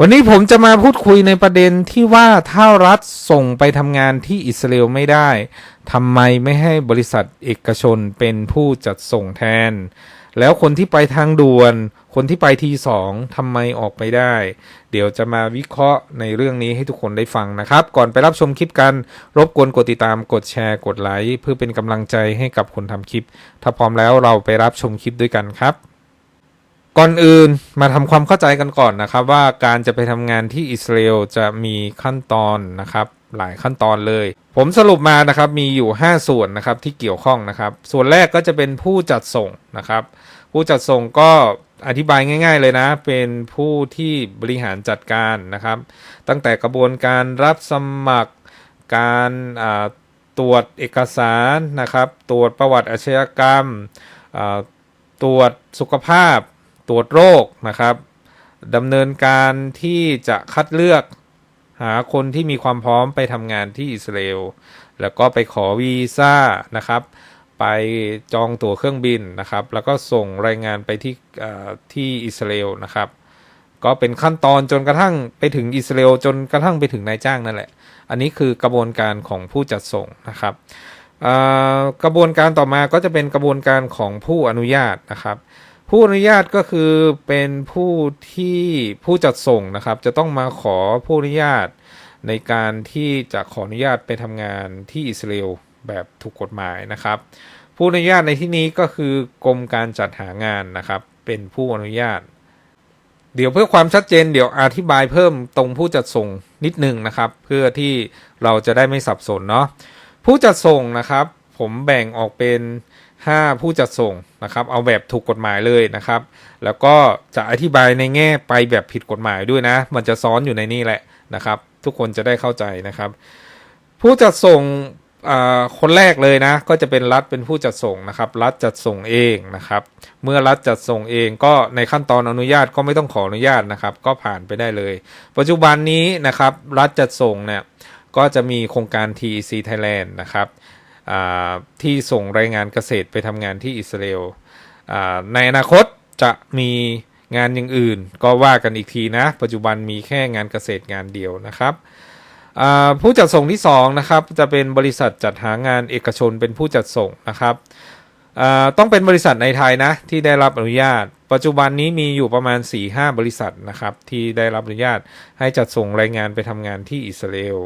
วันนี้ผมจะมาพูดคุยในประเด็นที่ว่าถ้ารัฐส่งไปทำงานที่อิสราเอลไม่ได้ทำไมไม่ให้บริษัทเอกชนเป็นผู้จัดส่งแทน แล้วคนที่ไปทางด่วน คนที่ไปทีสองทำไมออกไปได้ เดี๋ยวจะมาวิเคราะห์ในเรื่องนี้ให้ทุกคนได้ฟังนะครับ ก่อนไปรับชมคลิปกัน รบกวนกดติดตามกดแชร์กดไลค์เพื่อเป็นกำลังใจให้กับคนทำคลิป ถ้าพร้อมแล้วเราไปรับชมคลิปด้วยกันครับ ก่อนอื่นมาทำความเข้าใจกันก่อนนะครับ ว่าการจะไปทำงานที่อิสราเอลจะมีขั้นตอนนะครับหลายขั้นตอนเลย ผมสรุปมานะครับมีอยู่ 5 ส่วนนะครับที่เกี่ยวข้องนะครับ ส่วนแรกก็จะเป็นผู้จัดส่งนะครับ ผู้จัดส่งก็อธิบายง่าย ๆ เลยนะ เป็นผู้ที่บริหารจัดการนะครับ ตั้งแต่กระบวนการรับสมัครการตรวจเอกสารนะครับ ตรวจประวัติอาชญากรรมตรวจสุขภาพ ตรวจโรคนะครับดำเนินการที่จะคัดเลือกหาคนที่มีความพร้อมไปทำงานที่อิสราเอลแล้วก็ไปขอวีซ่านะครับ ไปจองตั๋วเครื่องบินนะครับ แล้วก็ส่งรายงานไปที่ที่อิสราเอลนะครับ ก็เป็นขั้นตอนจนกระทั่งไปถึงอิสราเอลจนกระทั่งไปถึงนายจ้างนั่นแหละ อันนี้คือกระบวนการของผู้จัดส่งนะครับกระบวนการต่อมาก็จะเป็นกระบวนการของผู้อนุญาตนะครับ ผู้อนุญาตก็คือเป็นผู้ที่ผู้จัดส่งนะครับ จะต้องมาขอผู้อนุญาตในการที่จะขออนุญาตไปทำงานที่อิสราเอลแบบถูกกฎหมายนะครับ ผู้อนุญาตในที่นี้ก็คือกรมการจัดหางานนะครับ เป็นผู้อนุญาต เดี๋ยวเพื่อความชัดเจนเดี๋ยวอธิบายเพิ่มตรงผู้จัดส่งนิดนึงนะครับ เพื่อที่เราจะได้ไม่สับสนเนาะผู้จัดส่งนะครับ ผมแบ่งออกเป็น 5ผู้จัดส่งนะครับ เอาแบบถูกกฎหมายเลยนะครับ แล้วก็จะอธิบายในแง่ไปแบบผิดกฎหมายด้วยนะ มันจะซ้อนอยู่ในนี่แหละนะครับ ทุกคนจะได้เข้าใจนะครับ ผู้จัดส่งคนแรกเลยนะ ก็จะเป็นรัฐเป็นผู้จัดส่งนะครับ รัฐจัดส่งเองนะครับ เมื่อรัฐจัดส่งเองก็ในขั้นตอนอนุญาตก็ไม่ต้องขออนุญาตนะครับ ก็ผ่านไปได้เลย ปัจจุบันนี้นะครับ รัฐจัดส่งเนี่ยก็จะมีโครงการ TEC Thailand นะครับ ที่ส่งรายงานเกษตรไปทำงานที่อิสราเอลในอนาคตจะมีงานอย่างอื่น ก็ว่ากันอีกทีนะ ปัจจุบันมีแค่งานเกษตรงานเดียวนะครับผู้จัดส่งที่2นะครับจะเป็นบริษัทจัดหางานเอกชนเป็นผู้จัดส่งนะครับต้องเป็นบริษัทในไทยนะที่ได้รับอนุญาต ปัจจุบันนี้มีอยู่ประมาณ 4-5 บริษัทนะครับที่ได้รับอนุญาตให้จัดส่งรายงานไปทำงานที่อิสราเอล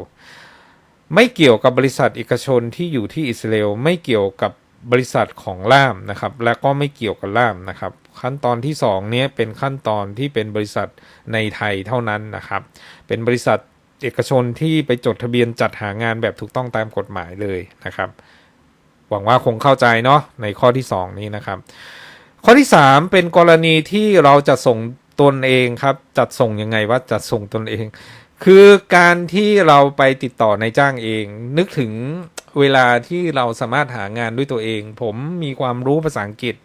ไม่เกี่ยวกับบริษัทเอกชนที่อยู่ที่อิสราเอลไม่เกี่ยวกับบริษัทของล่ามนะครับ และก็ไม่เกี่ยวกับล่ามนะครับ ขั้นตอนที่2เนี้ยเป็นขั้นตอนที่เป็นบริษัทในไทยเท่านั้นนะครับ เป็นบริษัทเอกชนที่ไปจดทะเบียนจัดหางานแบบถูกต้องตามกฎหมายเลยนะครับ หวังว่าคงเข้าใจเนาะในข้อที่ 2 นี้นะครับ ข้อที่ 3 เป็นกรณีที่เราจะส่งตนเองครับ จัดส่งยังไงว่าจัดส่งตนเอง คือการที่เราไปติดต่อในายจ้างเอง นึกถึงเวลาที่เราสามารถหางานด้วยตัวเอง ผมมีความรู้ภาษาอังกฤษ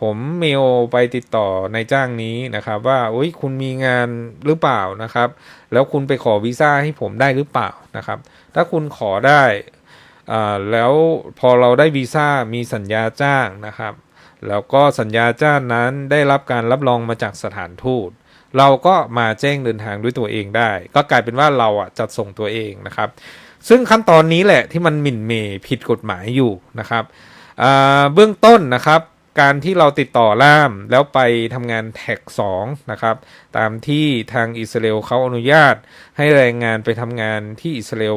ผมเมลไปติดต่อนายจ้างนี้นะครับ ว่าอุ้ยคุณมีงานหรือเปล่านะครับ แล้วคุณไปขอวีซ่าให้ผมได้หรือเปล่านะครับ ถ้าคุณขอได้อ่าแล้วพอเราได้วีซ่ามีสัญญาจ้างนะครับ แล้วก็สัญญาจ้างนั้นได้รับการรับรองมาจากสถานทูต เราก็มาแจ้งเดินทางด้วยตัวเองได้ ก็กลายเป็นว่าเราอะจัดส่งตัวเองนะครับ ซึ่งขั้นตอนนี้แหละที่มันหมิ่นเหมผิดกฎหมายอยู่นะครับเบื้องต้นนะครับการที่เราติดต่อล่ามแล้วไปทำงานแท็ก2นะครับ ตามที่ทางอิสราเอลเขาอนุญาต ให้แรงงานไปทำงานที่อิสราเอล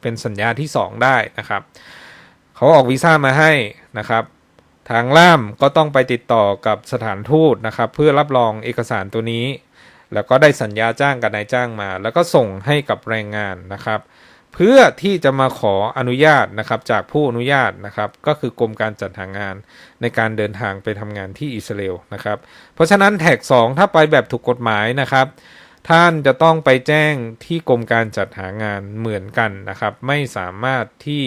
เป็นสัญญาที่ 2 ได้นะครับ เขาออกวีซ่ามาให้นะครับ ทางล่ามก็ต้องไปติดต่อกับสถานทูตนะครับ เพื่อรับรองเอกสารตัวนี้ แล้วก็ได้สัญญาจ้างกับนายจ้างมา แล้วก็ส่งให้กับแรงงานนะครับ เพื่อที่จะมาขออนุญาตนะครับจากผู้อนุญาตนะครับ ก็คือกรมการจัดหางาน ในการเดินทางไปทำงานที่อิสราเอลนะครับ เพราะฉะนั้นแท็ก 2 ถ้าไปแบบถูกกฎหมายนะครับท่านจะต้องไปแจ้งที่กรมการจัดหางานเหมือนกันนะครับ ไม่สามารถที่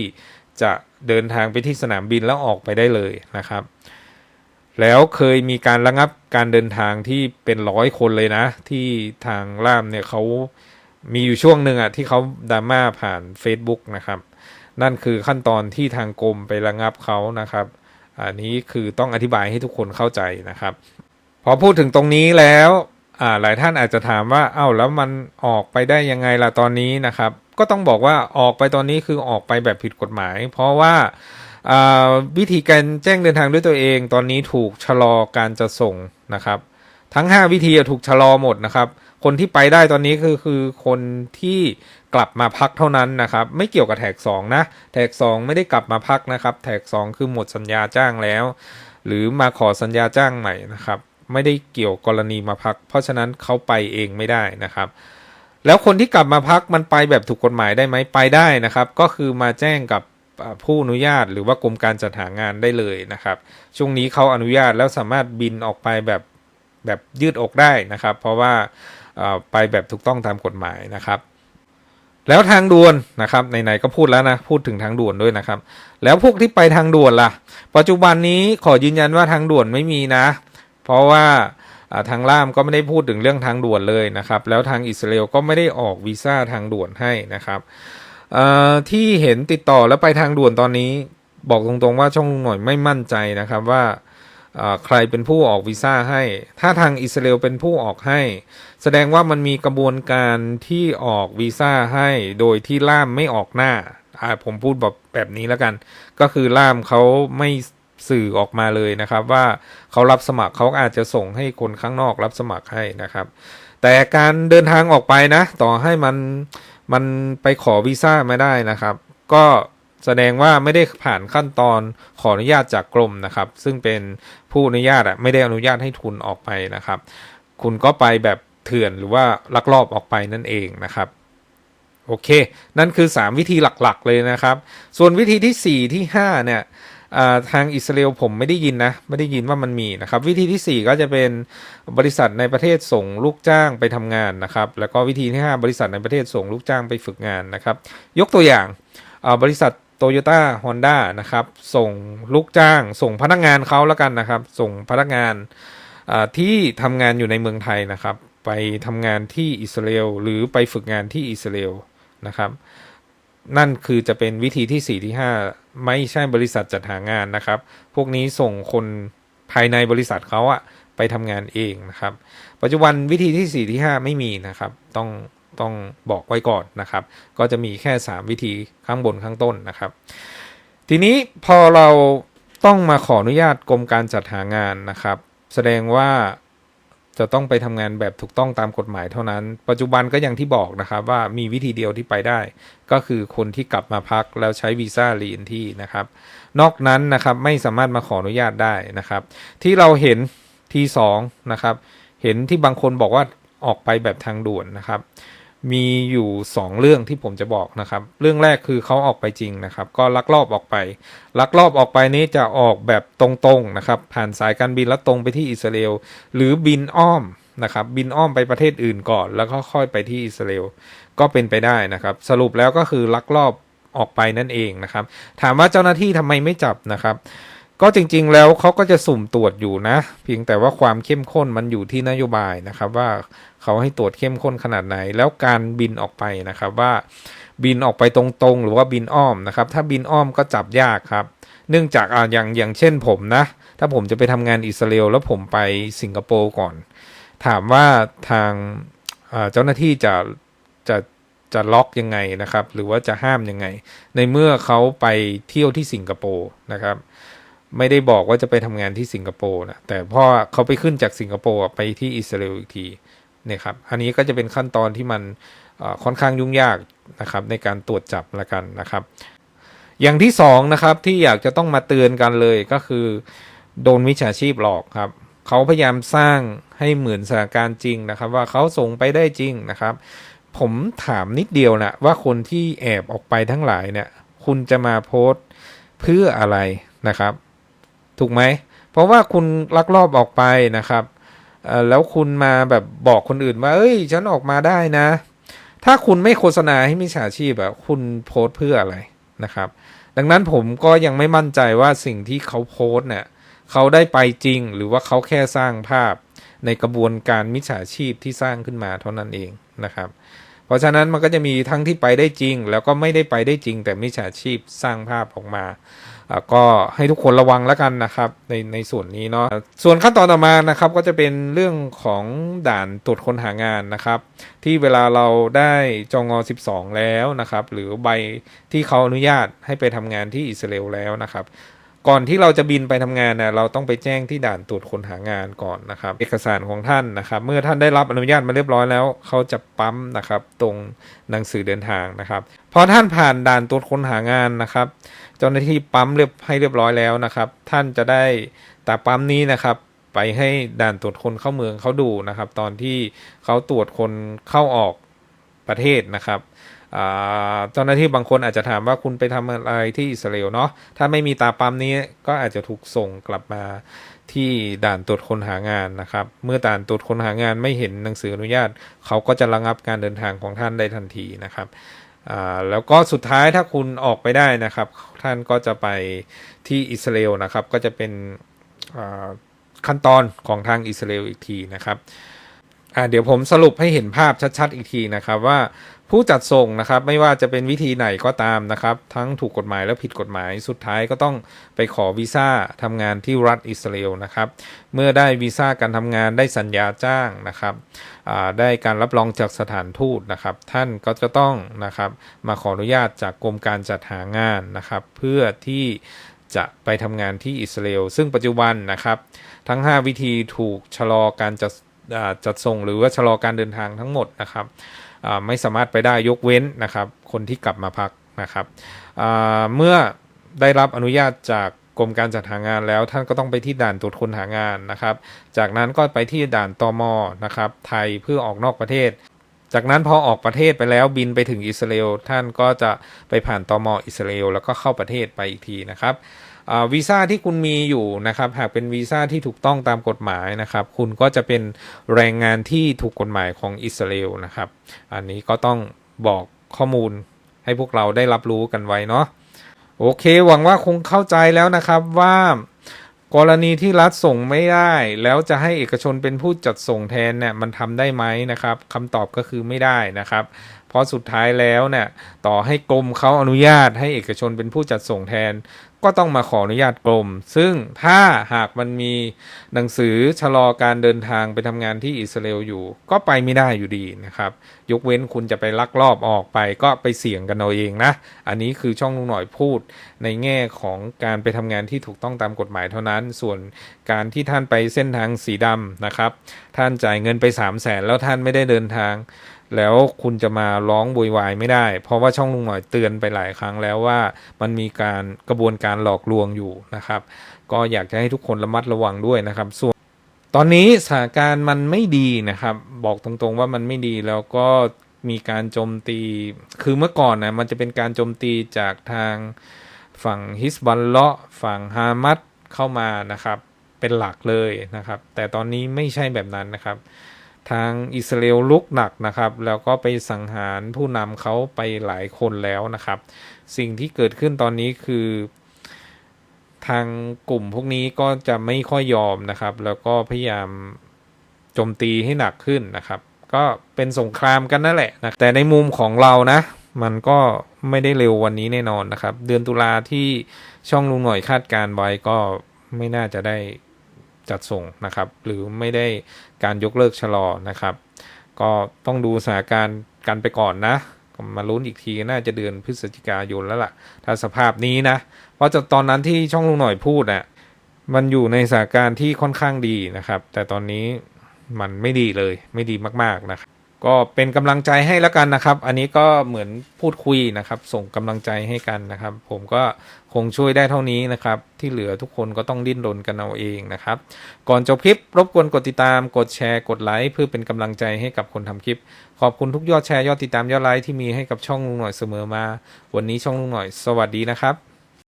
จะเดินทางไปที่สนามบินแล้วออกไปได้เลยนะครับ แล้วเคยมีการระงับการเดินทางที่เป็นร้อยคนเลยนะ ที่ทางล่ามเนี่ยเขามีอยู่ช่วงหนึ่งอะที่เขาดราม่าผ่าน Facebook นะครับ นั่นคือขั้นตอนที่ทางกรมไประงับเขานะครับ อันนี้คือต้องอธิบายให้ทุกคนเข้าใจนะครับ พอพูดถึงตรงนี้แล้วอ่าหลายท่านอาจจะถามว่า เอ้าแล้วมันออกไปได้ยังไงล่ะตอนนี้นะครับ ก็ต้องบอกว่าออกไปตอนนี้คือออกไปแบบผิดกฎหมาย เพราะว่าวิธีการแจ้งเดินทางด้วยตัวเอง ตอนนี้ถูกชะลอการจะส่งนะครับ ทั้ง 5 วิธีถูกชะลอหมดนะครับ คนที่ไปได้ตอนนี้คือคือคนที่กลับมาพักเท่านั้นนะครับ ไม่เกี่ยวกับแท็ก2นะแท็ก2ไม่ได้กลับมาพักนะครับ แท็ก2คือหมดสัญญาจ้างแล้ว หรือมาขอสัญญาจ้างใหม่นะครับ ไม่ได้เกี่ยวกรณีมาพัก เพราะฉะนั้นเขาไปเองไม่ได้นะครับ แล้วคนที่กลับมาพักมันไปแบบถูกกฎหมายได้ไหมไปได้นะครับ ก็คือมาแจ้งกับผู้อนุญาตหรือว่ากรมการจัดหางานได้เลยนะครับ ช่วงนี้เขาอนุญาตแล้วสามารถบินออกไปแบบแบบยืดอกได้นะครับ เพราะว่าไปแบบถูกต้องตามกฎหมายนะครับแล้วทางด่วนนะครับไหนๆก็พูดแล้วนะพูดถึงทางด่วนด้วยนะครับ แล้วพวกที่ไปทางด่วนล่ะ ปัจจุบันนี้ขอยืนยันว่าทางด่วนไม่มีนะ เพราะว่า ทางล่ามก็ไม่ได้พูดถึงเรื่องทางด่วนเลยนะครับ แล้วทางอิสราเอลก็ไม่ได้ออกวีซ่าทางด่วนให้นะครับที่เห็นติดต่อแล้วไปทางด่วนตอนนี้ บอกตรงๆว่าช่องหน่อยไม่มั่นใจนะครับว่าใครเป็นผู้ออกวีซ่าให้ ถ้าทางอิสราเอลเป็นผู้ออกให้ แสดงว่ามันมีกระบวนการที่ออกวีซ่าให้ โดยที่ล่ามไม่ออกหน้าอ่าผมพูดแบบแบบนี้แล้วกัน ก็คือล่ามเขาไม่ สื่อออกมาเลยนะครับ ว่าเขารับสมัครเขาอาจจะส่งให้คนข้างนอกรับสมัครให้นะครับ แต่การเดินทางออกไปนะ ต่อให้มันมันไปขอวีซ่าไม่ได้นะครับ ก็แสดงว่าไม่ได้ผ่านขั้นตอนขออนุญาตจากกรมนะครับ ซึ่งเป็นผู้อนุญาตอะไม่ได้อนุญาตให้ทุนออกไปนะครับ คุณก็ไปแบบเถื่อนหรือว่าลักลอบออกไปนั่นเองนะครับโอเค นั่นคือ 3 วิธีหลักๆเลยนะครับ ส่วนวิธีที่ 4 ที่ 5 เนี่ย ทางอิสราเอลผมไม่ได้ยินนะ ไม่ได้ยินว่ามันมีนะครับ วิธีทีสี่4 ก็จะเป็นบริษัทในประเทศส่งลูกจ้างไปทำงานนะครับ แล้วก็วิธีที่ 5 บริษัทในประเทศส่งลูกจ้างไปฝึกงานนะครับ ยกตัวอย่างบริษัทโตโยต้าฮอนด้านะครับ ส่งลูกจ้าง ส่งพนักงานเขาแล้วกันนะครับ ส่งพนักงานที่ทำงานอยู่ในเมืองไทยนะครับ ไปทำงานที่อิสราเอลหรือไปฝึกงานที่อิสราเอลนะครับ นั่นคือจะเป็นวิธีที่ 4 ที่ 5 ไม่ใช่บริษัทจัดหางานนะครับ พวกนี้ส่งคนภายในบริษัทเขาอะไปทำงานเองนะครับ ปัจจุบันวิธีที่ 4 ที่ 5 ไม่มีนะครับ ต้องต้องบอกไว้ก่อนนะครับ ก็จะมีแค่ 3 วิธีข้างบนข้างต้นนะครับ ทีนี้พอเราต้องมาขออนุญาตกรมการจัดหางานนะครับ แสดงว่า จะต้องไปทำงานแบบถูกต้องตามกฎหมายเท่านั้น ปัจจุบันก็อย่างที่บอกนะครับว่ามีวิธีเดียวที่ไปได้ ก็คือคนที่กลับมาพักแล้วใช้วีซ่ารีนที่นะครับ นอกนั้นนะครับไม่สามารถมาขออนุญาตได้นะครับ ที่เราเห็นทีสองนะครับ เห็นที่บางคนบอกว่าออกไปแบบทางด่วนนะครับ มีอยู่ 2 เรื่องที่ผมจะบอกนะครับ เรื่องแรกคือเขาออกไปจริงนะครับ ก็ลักลอบออกไป ลักลอบออกไปนี้จะออกแบบตรงๆนะครับ ผ่านสายการบินแล้วตรงไปที่อิสราเอลหรือบินอ้อมนะครับ บินอ้อมไปประเทศอื่นก่อน แล้วก็ค่อยไปที่อิสราเอลก็เป็นไปได้นะครับ สรุปแล้วก็คือลักลอบออกไปนั่นเองนะครับ ถามว่าเจ้าหน้าที่ทำไมไม่จับนะครับ ก็จริงๆแล้วเขาก็จะสุ่มตรวจอยู่นะ เพียงแต่ว่าความเข้มข้นมันอยู่ที่นโยบายนะครับว่าเขาให้ตรวจเข้มข้นขนาดไหน แล้วการบินออกไปนะครับว่าบินออกไปตรงๆ หรือว่าบินอ้อมนะครับถ้าบินอ้อมก็จับยากครับ เนื่องจากอ่าอย่างอย่างเช่นผมนะ ถ้าผมจะไปทำงานอิสราเอลแล้วผมไปสิงคโปร์ก่อน ถามว่าทางเจ้าหน้าที่จะจะจะล็อกยังไงนะครับ หรือว่าจะห้ามยังไง ในเมื่อเขาไปเที่ยวที่สิงคโปร์นะครับ ไม่ได้บอกว่าจะไปทำงานที่สิงคโปร์นะแต่พ่อเขาไปขึ้นจากสิงคโปร์ไปที่อิสราเอลอีกทีเนี่ยครับอันนี้ก็จะเป็นขั้นตอนที่มันค่อนข้างยุ่งยากนะครับในการตรวจจับละกันนะครับ อย่างที่สองนะครับที่อยากจะต้องมาเตือนกันเลยก็คือ โดนมิจฉาชีพหลอกครับเขาพยายามสร้างให้เหมือนสถานการณ์จริงนะครับ ว่าเขาส่งไปได้จริงนะครับ ผมถามนิดเดียวนะว่าคนที่แอบออกไปทั้งหลายเนี่ย คุณจะมาโพสต์เพื่ออะไรนะครับ ถูกไหม เพราะว่าคุณลักลอบออกไปนะครับแล้วคุณมาแบบบอกคนอื่นว่า เอ้ย ฉันออกมาได้นะ ถ้าคุณไม่โฆษณาให้มิจฉาชีพอะคุณโพสเพื่ออะไรนะครับ ดังนั้นผมก็ยังไม่มั่นใจว่าสิ่งที่เขาโพสเนี่ยเขาได้ไปจริง หรือว่าเขาแค่สร้างภาพในกระบวนการมิจฉาชีพที่สร้างขึ้นมาเท่านั้นเองนะครับ เพราะฉะนั้นมันก็จะมีทั้งที่ไปได้จริง แล้วก็ไม่ได้ไปได้จริง แต่มิจฉาชีพสร้างภาพออกมา ก็ให้ทุกคนระวังแล้วกันนะครับในในส่วนนี้เนาะส่วนขั้นตอนต่อมานะครับก็จะเป็นเรื่องของด่านตรวจคนหางานนะครับ ที่เวลาเราได้จองอ12 แล้วนะครับ หรือใบที่เขาอนุญาตให้ไปทำงานที่อิสราเอลแล้วนะครับ ก่อนที่เราจะบินไปทำงานนะเราต้องไปแจ้งที่ด่านตรวจคนหางานก่อนนะครับ เอกสารของท่านนะครับ เมื่อท่านได้รับอนุญาตมาเรียบร้อยแล้ว เขาจะปั๊มนะครับ ตรงหนังสือเดินทางนะครับพอท่านผ่านด่านตรวจคนหางานนะครับ เจ้าหน้าที่ปั๊มเรียบให้เรียบร้อยแล้วนะครับ ท่านจะได้ตาปั๊มนี้นะครับไปให้ด่านตรวจคนเข้าเมืองเขาดูนะครับ ตอนที่เขาตรวจคนเข้าออกประเทศนะครับ เจ้าหน้าที่บางคนอาจจะถามว่าคุณไปทำอะไรที่อิสราเอลเนาะถ้าไม่มีตาปั๊มนี้ก็อาจจะถูกส่งกลับมาที่ด่านตรวจคนหางานนะครับ เมื่อด่านตรวจคนหางานไม่เห็นหนังสืออนุญาต เขาก็จะระงับการเดินทางของท่านได้ทันทีนะครับแล้วก็สุดท้ายถ้าคุณออกไปได้นะครับ ท่านก็จะไปที่อิสราเอลนะครับ ก็จะเป็นขั้นตอนของทางอิสราเอลอีกทีนะครับเดี๋ยวผมสรุปให้เห็นภาพชัดๆอีกทีนะครับว่า ผู้จัดส่งนะครับไม่ว่าจะเป็นวิธีไหนก็ตามนะครับ ทั้งถูกกฎหมายและผิดกฎหมายสุดท้ายก็ต้องไปขอวีซ่าทำงานที่รัฐอิสราเอลนะครับ เมื่อได้วีซ่าการทำงานได้สัญญาจ้างนะครับได้การรับรองจากสถานทูตนะครับ ท่านก็จะต้องนะครับมาขออนุญาตจากกรมการจัดหางานนะครับ เพื่อที่จะไปทำงานที่อิสราเอลซึ่งปัจจุบันนะครับ ทั้ง 5 วิธีถูกชะลอการจัดจัดส่งหรือว่าชะลอการเดินทางทั้งหมดนะครับ ไม่สามารถไปได้ยกเว้นนะครับคนที่กลับมาพักนะครับเมื่อได้รับอนุญาตจากกรมการจัดหางานแล้วท่านก็ต้องไปที่ด่านตรวจคนหางานนะครับ จากนั้นก็ไปที่ด่านตมนะครับไทยเพื่อออกนอกประเทศ จากนั้นพอออกประเทศไปแล้วบินไปถึงอิสราเอลท่านก็จะไปผ่านตมอิสราเอลแล้วก็เข้าประเทศไปอีกทีนะครับ วีซ่าที่คุณมีอยู่นะครับหากเป็นวีซ่าที่ถูกต้องตามกฎหมายนะครับ คุณก็จะเป็นแรงงานที่ถูกกฎหมายของอิสราเอลนะครับ อันนี้ก็ต้องบอกข้อมูลให้พวกเราได้รับรู้กันไว้เนาะโอเค หวังว่าคงเข้าใจแล้วนะครับว่ากรณีที่รัฐส่งไม่ได้ แล้วจะให้เอกชนเป็นผู้จัดส่งแทนเนี่ยมันทำได้ไหมนะครับคำตอบก็คือไม่ได้นะครับ เพราะสุดท้ายแล้วเนี่ยต่อให้กรมเขาอนุญาตให้เอกชนเป็นผู้จัดส่งแทน ก็ต้องมาขออนุญาตกรม ซึ่งถ้าหากมันมีหนังสือชะลอการเดินทางไปทำงานที่อิสราเอลอยู่ ก็ไปไม่ได้อยู่ดีนะครับ ยกเว้นคุณจะไปลักลอบออกไปก็ไปเสี่ยงกันเอาเองนะ อันนี้คือช่องลุงหน่อยพูดในแง่ของการไปทำงานที่ถูกต้องตามกฎหมายเท่านั้น ส่วนการที่ท่านไปเส้นทางสีดำนะครับ ท่านจ่ายเงินไป 3 0 0แสนแล้วท่านไม่ได้เดินทาง แล้วคุณจะมาร้องโวยวายไม่ได้ เพราะว่าช่องลุงหน่อยเตือนไปหลายครั้งแล้วว่ามันมีการกระบวนการหลอกลวงอยู่นะครับ ก็อยากจะให้ทุกคนระมัดระวังด้วยนะครับส่วนตอนนี้สถานการณ์มันไม่ดีนะครับ บอกตรงๆว่ามันไม่ดีแล้วก็มีการโจมตี คือเมื่อก่อนนะมันจะเป็นการโจมตีจากทางฝั่งฮิสบัลเลาะห์ฝั่งฮามัสเข้ามานะครับ เป็นหลักเลยนะครับ แต่ตอนนี้ไม่ใช่แบบนั้นนะครับ ทางอิสราเอลลุกหนักนะครับ แล้วก็ไปสังหารผู้นำเขาไปหลายคนแล้วนะครับ สิ่งที่เกิดขึ้นตอนนี้คือ ทางกลุ่มพวกนี้ก็จะไม่ค่อยยอมนะครับ แล้วก็พยายามโจมตีให้หนักขึ้นนะครับ ก็เป็นสงครามกันนั่นแหละนะแต่ในมุมของเรานะมันก็ไม่ได้เร็ววันนี้แน่นอนนะครับ เดือนตุลาที่ช่องลุงหน่อยคาดการไว้ก็ไม่น่าจะได้ จัดส่งนะครับ หรือไม่ได้การยกเลิกชะลอนะครับ ก็ต้องดูสถานการณ์กันไปก่อนนะมาลุ้นอีกทีน่าจะเดือนพฤศจิกายนแล้วล่ะ ถ้าสภาพนี้นะเพราะจากตอนนั้นที่ช่องลุงหน่อยพูดน่ะมันอยู่ในสถานการณ์ที่ค่อนข้างดีนะครับ แต่ตอนนี้มันไม่ดีเลยไม่ดีมากๆนะครับ ก็เป็นกำลังใจให้แล้วกันนะครับ อันนี้ก็เหมือนพูดคุยนะครับ ส่งกำลังใจให้กันนะครับ ผมก็คงช่วยได้เท่านี้นะครับ ที่เหลือทุกคนก็ต้องดิ้นรนกันเอาเองนะครับ ก่อนจบคลิปรบกวนกดติดตาม กดแชร์กดไลค์เพื่อเป็นกำลังใจให้กับคนทำคลิป ขอบคุณทุกยอดแชร์ยอดติดตามยอดไลค์ที่มีให้กับช่องลุงหน่อยเสมอมา วันนี้ช่องลุงหน่อย สวัสดีนะครับ